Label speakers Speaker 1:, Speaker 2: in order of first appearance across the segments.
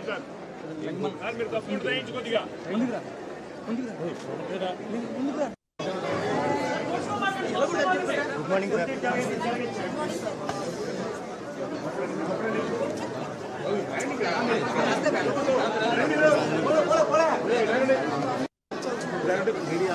Speaker 1: చేయండి sir sir మీరు తప్పుడు చేయించు కొద్దిగా గుడ్ మార్నింగ్ సార్ మీడియా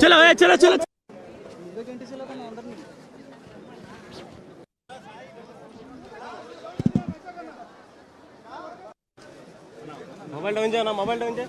Speaker 1: చలో చలో చలో. మొబైల్ డౌన్ చేయనా మొబైల్ డౌన్ చేయ.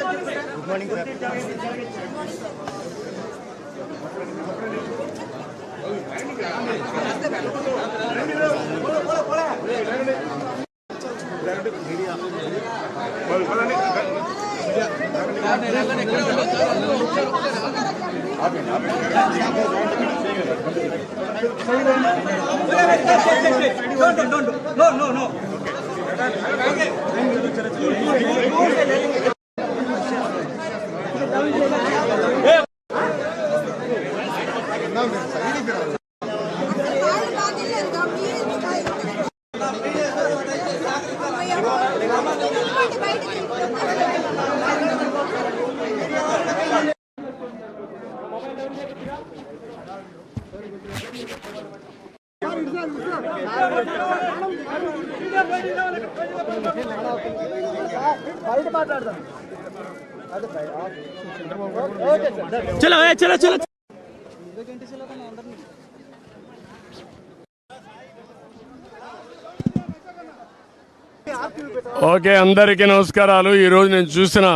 Speaker 2: Good morning sir
Speaker 1: no no no చలో చలో చలో.
Speaker 3: ఓకే అందరికీ నమస్కారాలు. ఈరోజు నేను చూసిన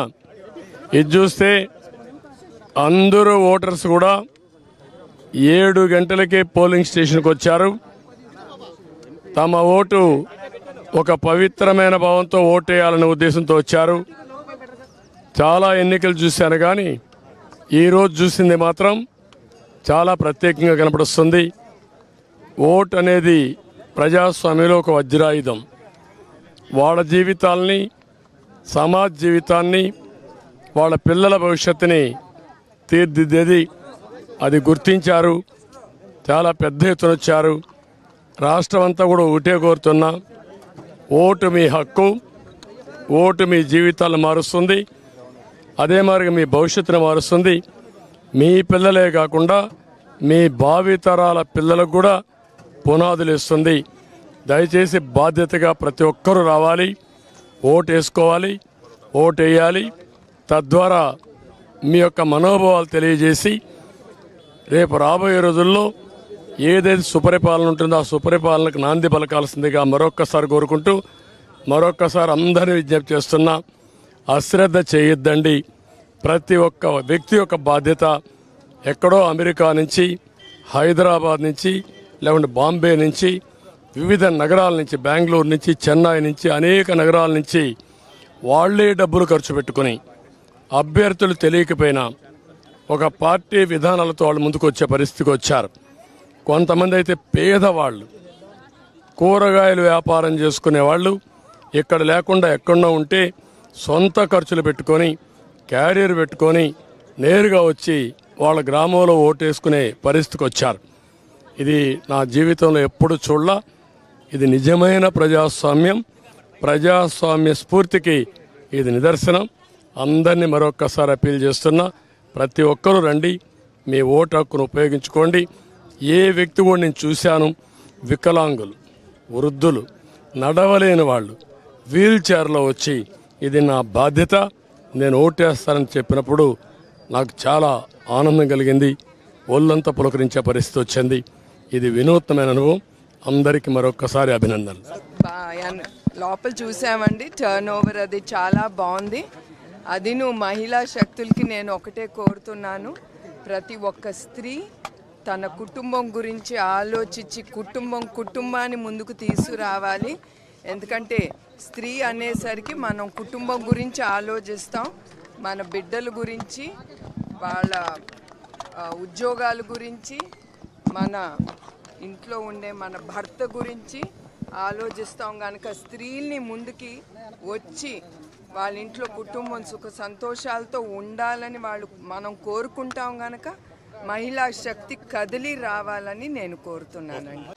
Speaker 3: ఇది చూస్తే అందరూ ఓటర్స్ కూడా ఏడు గంటలకే పోలింగ్ స్టేషన్కి వచ్చారు. తమ ఓటు ఒక పవిత్రమైన భావంతో ఓటేయాలనే ఉద్దేశంతో వచ్చారు. చాలా ఎన్నికలు చూశాను కానీ ఈరోజు చూసింది మాత్రం చాలా ప్రత్యేకంగా కనపడుస్తుంది. ఓట్ అనేది ప్రజాస్వామ్యంలో ఒక వజ్రాయుధం. వాళ్ళ జీవితాల్ని సమాజ జీవితాన్ని వాళ్ళ పిల్లల భవిష్యత్తుని తీర్దిద్దేది అది గుర్తించారు. చాలా పెద్ద ఎత్తున వచ్చారు. రాష్ట్రం అంతా కూడా ఒకటే కోరుతున్నా ఓటు మీ హక్కు ఓటు మీ జీవితాలను మారుస్తుంది అదే మరి మీ భవిష్యత్తును మారుస్తుంది. మీ పిల్లలే కాకుండా మీ భావితరాల పిల్లలకు కూడా పునాదులు ఇస్తుంది. దయచేసి బాధ్యతగా ప్రతి ఒక్కరూ రావాలి ఓటు వేసుకోవాలి ఓటు వేయాలి తద్వారా మీ యొక్క మనోభావాలు తెలియజేసి రేపు రాబోయే రోజుల్లో ఏదైతే సుపరిపాలన ఉంటుందో ఆ సుపరిపాలనకు నాంది పలకాల్సిందిగా మరొక్కసారి కోరుకుంటూ మరొక్కసారి అందరినీ విజ్ఞప్తి చేస్తున్నా అశ్రద్ధ చేయొద్దండి. ప్రతి ఒక్క వ్యక్తి యొక్క బాధ్యత ఎక్కడో అమెరికా నుంచి హైదరాబాద్ నుంచి లేకుంటే బాంబే నుంచి వివిధ నగరాల నుంచి బెంగళూరు నుంచి చెన్నై నుంచి అనేక నగరాల నుంచి వాళ్ళే డబ్బులు ఖర్చు పెట్టుకుని అభ్యర్థులు తెలియకపోయినా ఒక పార్టీ విధానాలతో వాళ్ళు ముందుకు వచ్చే పరిస్థితికి వచ్చారు. కొంతమంది అయితే పేదవాళ్ళు కూరగాయలు వ్యాపారం చేసుకునే వాళ్ళు ఇక్కడ లేకుండా ఎక్కడో ఉంటే సొంత ఖర్చులు పెట్టుకొని క్యారియర్ పెట్టుకొని నేరుగా వచ్చి వాళ్ళ గ్రామంలో ఓటేసుకునే పరిస్థితికి వచ్చారు. ఇది నా జీవితంలో ఎప్పుడు చూడలా. ఇది నిజమైన ప్రజాస్వామ్యం. ప్రజాస్వామ్య స్ఫూర్తికి ఇది నిదర్శనం. అందరినీ మరొక్కసారి అప్పీల్ చేస్తున్నా ప్రతి ఒక్కరూ రండి మీ ఓటు హక్కును ఉపయోగించుకోండి. ఏ వ్యక్తి కూడా నేను చూశాను వికలాంగులు వృద్ధులు నడవలేని వాళ్ళు వీల్ చైర్లో వచ్చి ఇది నా బాధ్యత నేను ఓటేస్తానని చెప్పినప్పుడు నాకు చాలా ఆనందం కలిగింది ఒళ్ళంతా పులకరించే పరిస్థితి వచ్చింది. ఇది వినూత్నమైన అనుభవం. అందరికీ మరొకసారి అభినందనలు.
Speaker 4: లోపల చూసామండి టర్న్ ఓవర్ అది చాలా బాగుంది. అది నువ్వు మహిళా శక్తులకి నేను ఒకటే కోరుతున్నాను. ప్రతి ఒక్క స్త్రీ తన కుటుంబం గురించి ఆలోచించి కుటుంబం కుటుంబాన్ని ముందుకు తీసుకురావాలి. ఎందుకంటే స్త్రీ అనేసరికి మనం కుటుంబం గురించి ఆలోచిస్తాం. మన బిడ్డల గురించి వాళ్ళ ఉద్యోగాల గురించి మన ఇంట్లో ఉండే మన భర్త గురించి ఆలోచిస్తాం. కనుక స్త్రీల్ని ముందుకి వచ్చి వాళ్ళ ఇంట్లో కుటుంబం సుఖ సంతోషాలతో ఉండాలని వాళ్ళు మనం కోరుకుంటాం కనుక మహిళా శక్తి కదిలి రావాలని నేను కోరుతున్నానండి.